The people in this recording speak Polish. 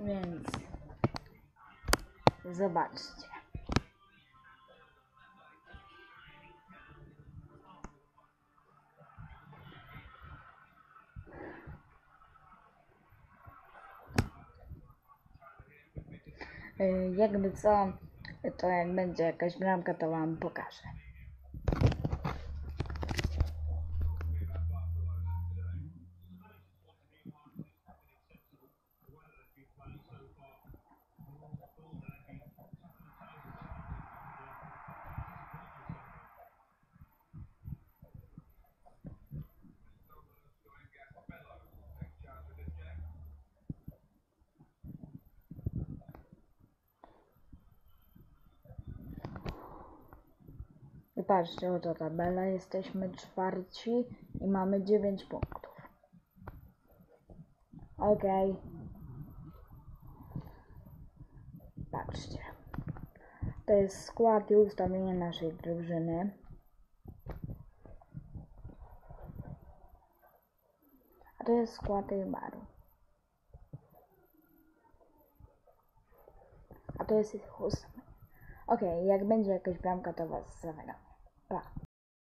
Więc zobaczcie. Y, Jakby co, to jak będzie jakaś bramka, to wam pokażę. Patrzcie, oto tabela, jesteśmy czwarci i mamy 9 punktów. Okej. Patrzcie. To jest skład i ustawienie naszej drużyny. A to jest skład tej baru. A to jest ich ósmy. Okej, jak będzie jakaś bramka, to was zawiadam. back